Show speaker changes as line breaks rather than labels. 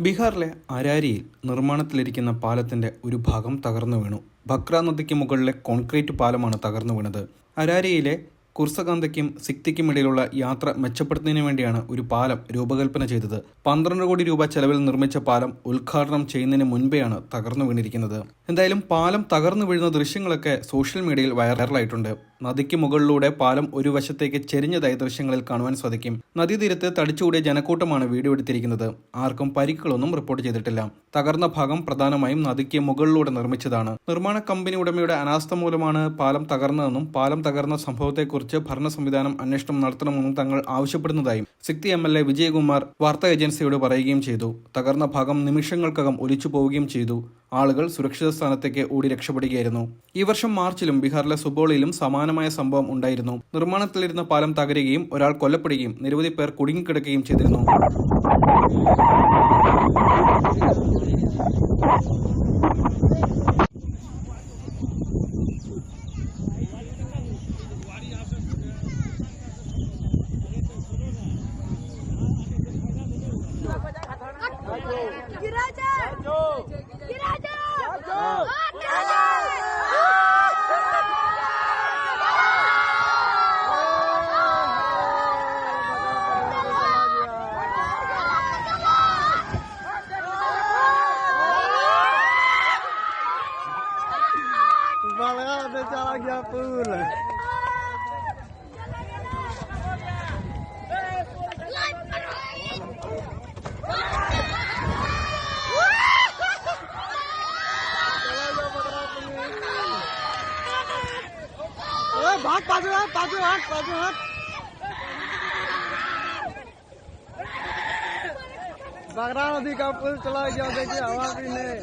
ബീഹാറിലെ അരാരിയിൽ നിർമ്മാണത്തിലിരിക്കുന്ന പാലത്തിന്റെ ഒരു ഭാഗം തകർന്നു വീണു. ഭക്ര നദിക്ക് മുകളിലെ കോൺക്രീറ്റ് പാലമാണ് തകർന്നു വീണത്. അരാരിയിലെ കുർസകാന്തയ്ക്കും സിക്തിക്കും ഇടയിലുള്ള യാത്ര മെച്ചപ്പെടുത്തുന്നതിന് വേണ്ടിയാണ് ഒരു പാലം രൂപകൽപ്പന ചെയ്തത്. പന്ത്രണ്ട് കോടി രൂപ ചെലവിൽ നിർമ്മിച്ച പാലം ഉദ്ഘാടനം ചെയ്യുന്നതിന് മുൻപെയാണ് തകർന്നു വീണിരിക്കുന്നത്. എന്തായാലും പാലം തകർന്നു വീഴുന്ന ദൃശ്യങ്ങളൊക്കെ സോഷ്യൽ മീഡിയയിൽ വൈറലായിട്ടുണ്ട്. നദിക്ക് മുകളിലൂടെ പാലം ഒരു വശത്തേക്ക് ചെരിഞ്ഞതായി ദൃശ്യങ്ങളിൽ കാണുവാൻ സാധിക്കും. നദീതീരത്ത് തടിച്ചുകൂടിയ ജനക്കൂട്ടമാണ് വീഡിയോ എടുത്തിരിക്കുന്നത്. ആർക്കും പരിക്കുകളൊന്നും റിപ്പോർട്ട് ചെയ്തിട്ടില്ല. തകർന്ന ഭാഗം പ്രധാനമായും നദിക്ക് മുകളിലൂടെ നിർമ്മിച്ചതാണ്. നിർമ്മാണ കമ്പനി ഉടമയുടെ അനാസ്ഥ മൂലമാണ് പാലം തകർന്നതെന്നും പാലം തകർന്ന സംഭവത്തെക്കുറിച്ച് ഭരണ സംവിധാനം അന്വേഷണം നടത്തണമെന്നും തങ്ങൾ ആവശ്യപ്പെടുന്നതായും സിക്തി എം എൽ എ വിജയകുമാർ വാർത്താ ഏജൻസിയോട് പറയുകയും ചെയ്തു. തകർന്ന ഭാഗം നിമിഷങ്ങൾക്കകം ഒലിച്ചു പോവുകയും ചെയ്തു. ആളുകൾ സുരക്ഷിത സ്ഥാനത്തേക്ക് ഓടി രക്ഷപ്പെടുകയായിരുന്നു. ഈ വർഷം മാർച്ചിലും ബീഹാറിലെ സുബോളിയിലും സമാനമായ സംഭവം ഉണ്ടായിരുന്നു. നിർമ്മാണത്തിലിരുന്ന പാലം തകരുകയും ഒരാൾ കൊല്ലപ്പെടുകയും നിരവധി പേർ കുടുങ്ങിക്കിടക്കുകയും ചെയ്തിരുന്നു.
Valeu,
deixa ela aqui a pula. भाग पाजो हाथ पाजो हाथ पाजो हाथ बगरा नदी का पुल चला गया देखिए हवा भी नहीं।